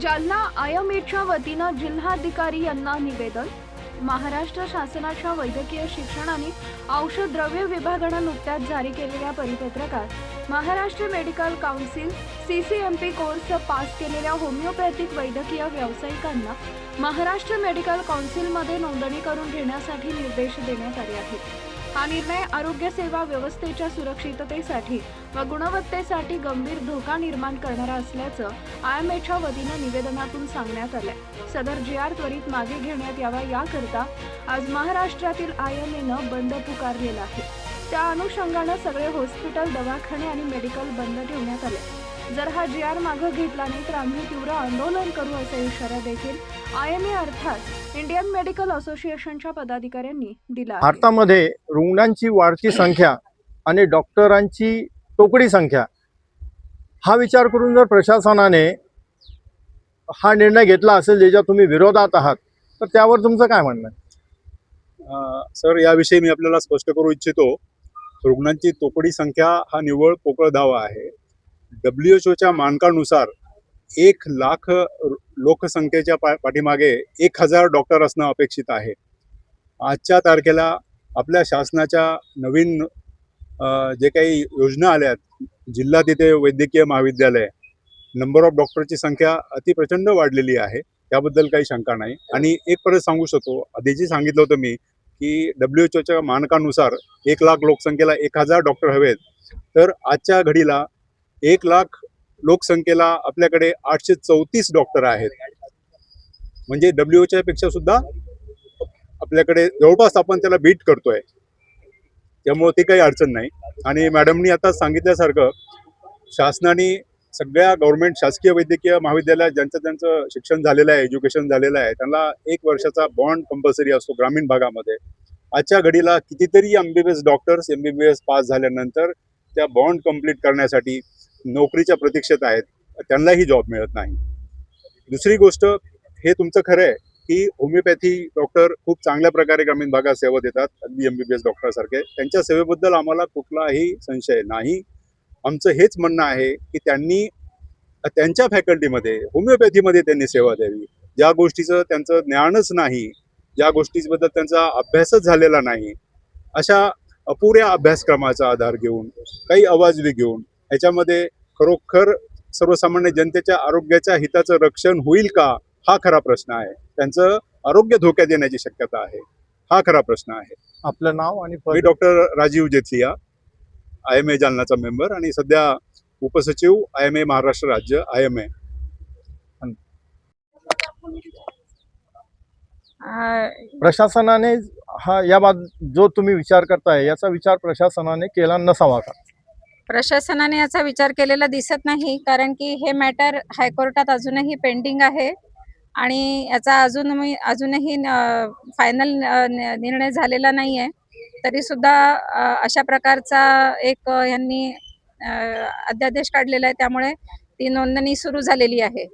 जालना आयएमएच्या वतीनं जिल्हाधिकारी यांना निवेदन. महाराष्ट्र शासनाच्या वैद्यकीय शिक्षण आणि औषध द्रव्य विभागानं नुकत्याच जारी केलेल्या परिपत्रकात Maharashtra medical council C C M P course pass केलेल्या होमिओपॅथिक वैद्यकीय व्यावसायिकांना महाराष्ट्र मेडिकल काउन्सिलमध्ये नोंदणी करून घेण्यासाठी निर्देश देण्यात आले आहेत. हा निर्णय आरोग्य सेवा व्यवस्थेच्या सुरक्षिततेसाठी व गुणवत्तेसाठी गंभीर धोका निर्माण करणारा असल्याचं आयएमएच्या वतीनं निवेदनातून सांगण्यात आलंय. सदर जी आर त्वरित मागे घेण्यात यावा याकरता आज महाराष्ट्रातील आय एम एनं बंद पुकारलेला आहे. त्या अनुषंगानं सगळे हॉस्पिटल दवाखाने आणि मेडिकल बंद ठेवण्यात आले. जर हा जी आर मागं घेतला नाही तर आम्ही तीव्र आंदोलन करू असा इशारा देखील आयएमए अर्थात इंडियन मेडिकल असोसिएशनच्या पदाधिकाऱ्यांनी दिला आहे. भारतामध्ये रुग्णांची वाढती संख्या आणि डॉक्टरांची तोकडी संख्या हा विचार करून जर प्रशासनाने हा निर्णय घेतला असेल ज्याच्या तुम्ही विरोधात आहात तर त्यावर तुमचं काय म्हणणं आहे सर याविषयी मी आपल्याला स्पष्ट करू इच्छितो रुग्णांची तोकडी संख्या हा निव्वळ पोकळ दावा आहे डब्ल्यूएचओच्या ओच्या मानकानुसार एक लाख लोकसंख्येच्या पा पाठीमागे एक हजार डॉक्टर असणं अपेक्षित आहे. आजच्या तारखेला आपल्या शासनाच्या नवीन जे काही योजना आल्यात जिल्हा तिथे वैद्यकीय महाविद्यालय नंबर ऑफ डॉक्टरची संख्या अतिप्रचंड वाढलेली आहे त्याबद्दल काही शंका नाही. आणि एक परत सांगू शकतो आधीची सांगितलं होतं मी की डब्ल्यू एच ओच्या मानकानुसार एक लाख लोकसंख्येला एक हजार डॉक्टर हवेत. तर आजच्या घडीला एक लाख लोकसंख्येला आपल्याकडे आठशे चौतीस डॉक्टर आहेत. म्हणजे डब्ल्यू पेक्षा सुद्धा आपल्याकडे जवळपास आपण त्याला बीट करतोय. त्यामुळे ती काही अडचण नाही. आणि मॅडमनी आता सांगितल्यासारखं शासनाने सगळ्या गव्हर्नमेंट शासकीय वैद्यकीय महाविद्यालयात ज्यांचं त्यांचं शिक्षण झालेलं आहे एज्युकेशन झालेलं आहे त्यांना एक वर्षाचा बॉन्ड कंपल्सरी असतो ग्रामीण भागामध्ये. आजच्या घडीला कितीतरी M B B S doctors M B B S pass झाल्यानंतर त्या बॉन्ड कंप्लीट करण्यासाठी नोकरीच्या प्रतीक्षेत आहेत त्यांनाही जॉब मिळत नाही. दुसरी गोष्ट हे तुमचं खरं आहे की होमिओपॅथी डॉक्टर खूप चांगल्या प्रकारे ग्रामीण भागात सेवा देतात अगदी एस डॉक्टरसारखे त्यांच्या सेवेबद्दल आम्हाला कुठलाही संशय नाही. आमचं हेच म्हणणं आहे की त्यांनी त्यांच्या फॅकल्टीमध्ये होमिओपॅथीमध्ये त्यांनी सेवा द्यावी. ज्या गोष्टीचं त्यांचं ज्ञानच नाही ज्या गोष्टीबद्दल त्यांचा अभ्यासच झालेला नाही अशा अपुऱ्या अभ्यासक्रमाचा आधार घेऊन काही अवाजवी घेऊन ह्याच्यामध्ये खरोखर सर्वसामान्य जनतेच्या आरोग्याच्या हिताचं रक्षण होईल का हा खरा प्रश्न आहे. त्यांचं आरोग्य धोक्यात येण्याची शक्यता आहे. हा खरा प्रश्न आहे. आपलं नाव आणि मी doctor Rajiv Jethia I M A जालनाचा member आणि सध्या उपसचिव आय एम ए महाराष्ट्र राज्य आय एम ए. प्रशासनाने हा या बाब जो तुम्ही विचार करताय याचा विचार प्रशासनाने केला नसावा का? प्रशासनाने याचा विचार केलेला दिसत नाही कारण की हे मॅटर हायकोर्टात अजूनही पेंडिंग आहे. आणि याचा अजून अजूनही फायनल निर्णय झालेला नाही आहे तरी सुद्धा अशा प्रकारचा एक यांनी अध्यादेश काढलेला आहे. त्यामुळे ती नोंदणी सुरू झालेली आहे.